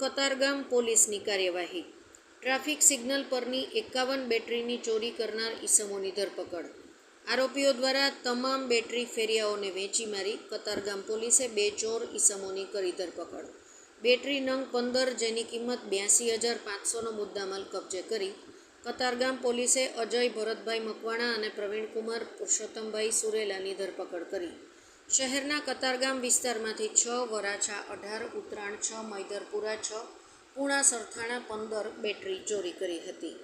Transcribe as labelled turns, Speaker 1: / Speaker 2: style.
Speaker 1: કતારગામ પોલીસની કાર્યવાહી. Traffic signal પરની એકાવન બેટરીની ચોરી કરનાર ઈસમોની ધરપકડ. આરોપીઓ દ્વારા તમામ બેટરી ફેરિયાઓને વેચી મારી કતારગામ પોલીસે બે ચોર ઈસમોની કરી ધરપકડ. બેટરી નંગ પંદર જેની કિંમત બ્યાસી હજાર પાંચસોનો મુદ્દામાલ કબજે કરી કતારગામ પોલીસે અજય ભરતભાઈ મકવાણા અને પ્રવીણકુમાર પુરુષોત્તમભાઈ સુરેલાની ધરપકડ કરી. શહેરના કતારગામ વિસ્તારમાંથી છ વરાછા અઢાર, ઉત્તરાયણ છ, મૈદરપુરા છ, પૂણા સરથાણા પંદર બેટરી ચોરી કરી હતી.